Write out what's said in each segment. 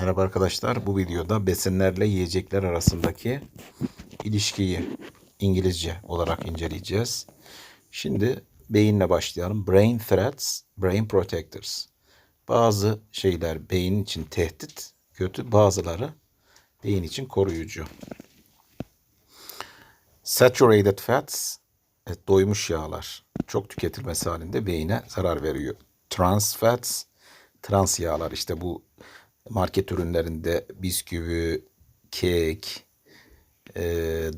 Merhaba arkadaşlar. Bu videoda besinlerle yiyecekler arasındaki ilişkiyi İngilizce olarak inceleyeceğiz. Şimdi beyinle başlayalım. Brain threats, brain protectors. Bazı şeyler beyin için tehdit, kötü. Bazıları beyin için koruyucu. Saturated fats, evet, doymuş yağlar. Çok tüketilmesi halinde beyine zarar veriyor. Trans fats, trans yağlar işte bu market ürünlerinde bisküvi, kek, e,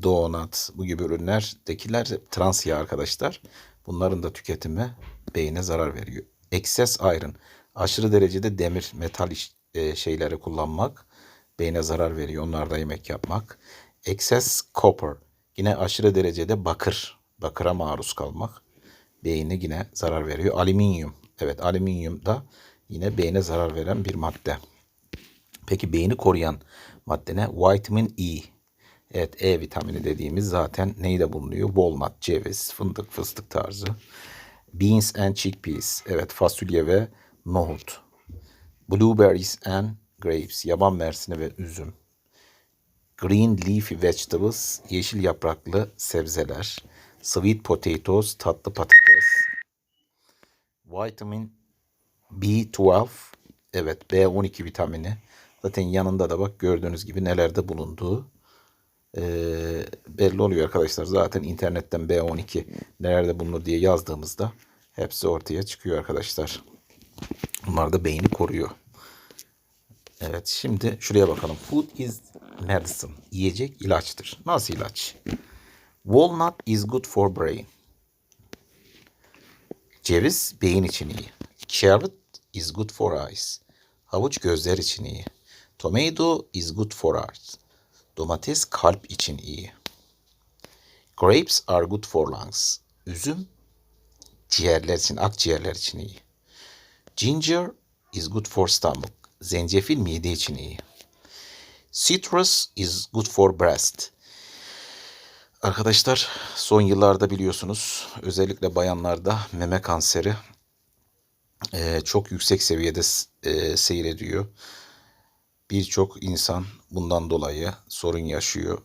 donut bu gibi ürünlerdekiler trans yağ arkadaşlar. Bunların da tüketimi beyine zarar veriyor. Excess iron, aşırı derecede demir, metal iş, e, şeyleri kullanmak beyne zarar veriyor. Onlarda yemek yapmak. Excess copper, yine aşırı derecede bakır, bakıra maruz kalmak beyine yine zarar veriyor. Alüminyum, evet alüminyum da yine beyne zarar veren bir madde. Peki beyni koruyan madde ne? Vitamin E. Evet E vitamini dediğimiz zaten neyde bulunuyor? Walnut, ceviz, fındık, fıstık tarzı. Beans and chickpeas. Evet fasulye ve nohut. Blueberries and grapes. Yaban mersini ve üzüm. Green leafy vegetables. Yeşil yapraklı sebzeler. Sweet potatoes. Tatlı patates. Vitamin B12. Evet B12 vitamini. Zaten yanında da bak gördüğünüz gibi nelerde bulunduğu ee, belli oluyor arkadaşlar. Zaten internetten B12 nelerde bulunur diye yazdığımızda hepsi ortaya çıkıyor arkadaşlar. Bunlar da beyni koruyor. Evet şimdi şuraya bakalım. Food is medicine. Yiyecek ilaçtır. Nasıl ilaç? Walnut is good for brain. Ceviz beyin için iyi. Carrot is good for eyes. Havuç gözler için iyi. Tomato is good for heart. Domates kalp için iyi. Grapes are good for lungs. Üzüm ciğerler için, akciğerler için iyi. Ginger is good for stomach. Zencefil mide için iyi. Citrus is good for breast. Arkadaşlar son yıllarda biliyorsunuz özellikle bayanlarda meme kanseri e, çok yüksek seviyede e, seyrediyor. Birçok insan bundan dolayı sorun yaşıyor.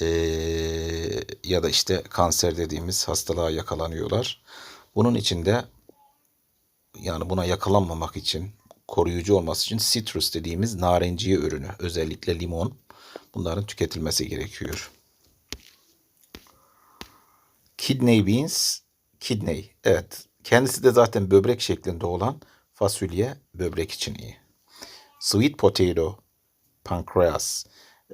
E, ya da işte kanser dediğimiz hastalığa yakalanıyorlar. Bunun için de yani buna yakalanmamak için koruyucu olması için citrus dediğimiz narenciye ürünü özellikle limon bunların tüketilmesi gerekiyor. Kidney beans, kidney. Evet. Kendisi de zaten böbrek şeklinde olan fasulye böbrek için iyi. Sweet potato, pankreas.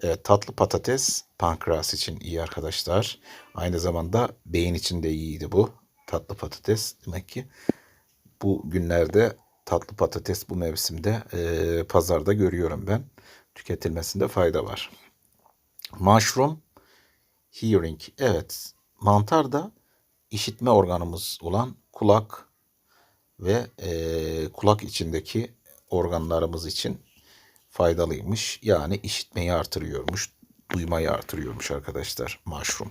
Evet, tatlı patates pankreas için iyi arkadaşlar. Aynı zamanda beyin için de iyiydi bu. Tatlı patates demek ki bu günlerde tatlı patates bu mevsimde e, pazarda görüyorum ben. Tüketilmesinde fayda var. Mushroom hearing. Evet, mantar da işitme organımız olan kulak ve e, kulak içindeki organlarımız için faydalıymış. Yani işitmeyi artırıyormuş, duymayı artırıyormuş arkadaşlar mushroom.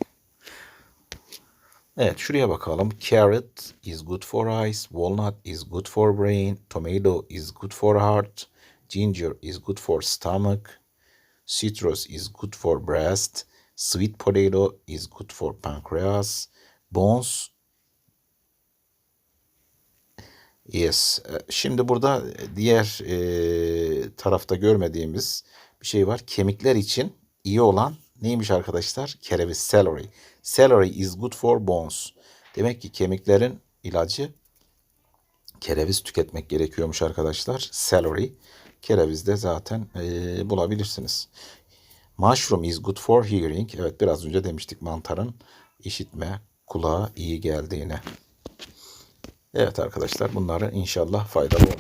Evet şuraya bakalım. Carrot is good for eyes, walnut is good for brain, tomato is good for heart, ginger is good for stomach, citrus is good for breast, sweet potato is good for pancreas, bones Yes. Şimdi burada diğer e, tarafta görmediğimiz bir şey var. Kemikler için iyi olan neymiş arkadaşlar? Kereviz, celery. Celery is good for bones. Demek ki kemiklerin ilacı kereviz tüketmek gerekiyormuş arkadaşlar. Celery. Kereviz de zaten e, bulabilirsiniz. Mushroom is good for hearing. Evet biraz önce demiştik mantarın işitme, kulağa iyi geldiğine. Evet arkadaşlar bunları inşallah faydalı olur.